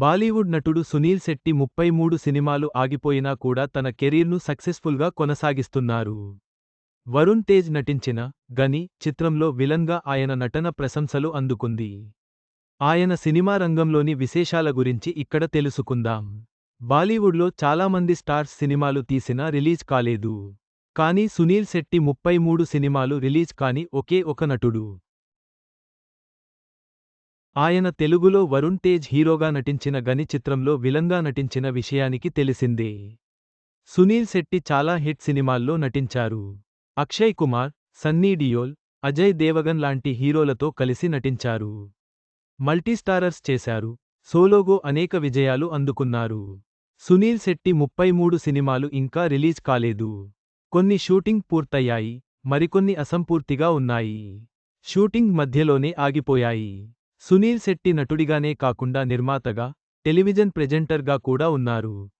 బాలీవుడ్ నటుడు సునీల్ శెట్టి ముప్పై మూడు సినిమాలు ఆగిపోయినా కూడా తన కెరీర్ను సక్సెస్ఫుల్గా కొనసాగిస్తున్నారు. వరుణ్ తేజ్ నటించిన గని చిత్రంలో విలన్గా ఆయన నటన ప్రశంసలు అందుకుంది. ఆయన సినిమా రంగంలోని విశేషాల గురించి ఇక్కడ తెలుసుకుందాం. బాలీవుడ్లో చాలామంది స్టార్స్ సినిమాలు తీసినా రిలీజ్ కాలేదు. కానీ సునీల్ శెట్టి ముప్పై మూడు సినిమాలు రిలీజ్ కాని ఒకే ఒక నటుడు. ఆయన తెలుగులో వరుణ్ తేజ్ హీరోగా నటించిన గని చిత్రంలో విలంగా నటించిన విషయానికి తెలిసిందే. సునీల్ శెట్టి చాలా హిట్ సినిమాల్లో నటించారు. అక్షయ్ కుమార్ సన్నీ డియోల్ అజయ్ దేవగన్ లాంటి హీరోలతో కలిసి నటించారు. మల్టీస్టారర్స్ చేశారు. సోలోగో అనేక విజయాలు అందుకున్నారు. సునీల్ శెట్టి ముప్పై మూడు సినిమాలు ఇంకా రిలీజ్ కాలేదు. కొన్ని షూటింగ్ పూర్తయ్యాయి. మరికొన్ని అసంపూర్తిగా ఉన్నాయి. షూటింగ్ మధ్యలోనే ఆగిపోయాయి. సునీల్ శెట్టి నటుడిగానే కాకుండా నిర్మాతగా టెలివిజన్ ప్రెజెంటర్గా కూడా ఉన్నారు.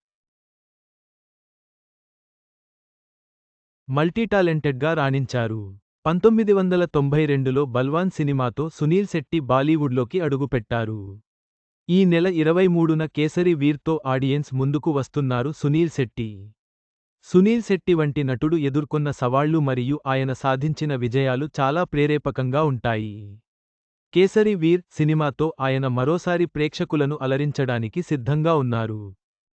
మల్టీటాలెంటెడ్గా రాణించారు. పంతొమ్మిది వందల తొంభై రెండులో బల్వాన్ సినిమాతో సునీల్ శెట్టి బాలీవుడ్లోకి అడుగుపెట్టారు. ఈ నెల ఇరవై మూడున కేసరి వీర్తో ఆడియన్స్ ముందుకు వస్తున్నారు సునీల్ శెట్టి. సునీల్ శెట్టి వంటి నటుడు ఎదుర్కొన్న సవాళ్ళు మరియు ఆయన సాధించిన విజయాలు చాలా ప్రేరేపకంగా ఉంటాయి. కేసరి వీర్ సినిమాతో ఆయన మరోసారి ప్రేక్షకులను అలరించడానికి సిద్ధంగా ఉన్నారు.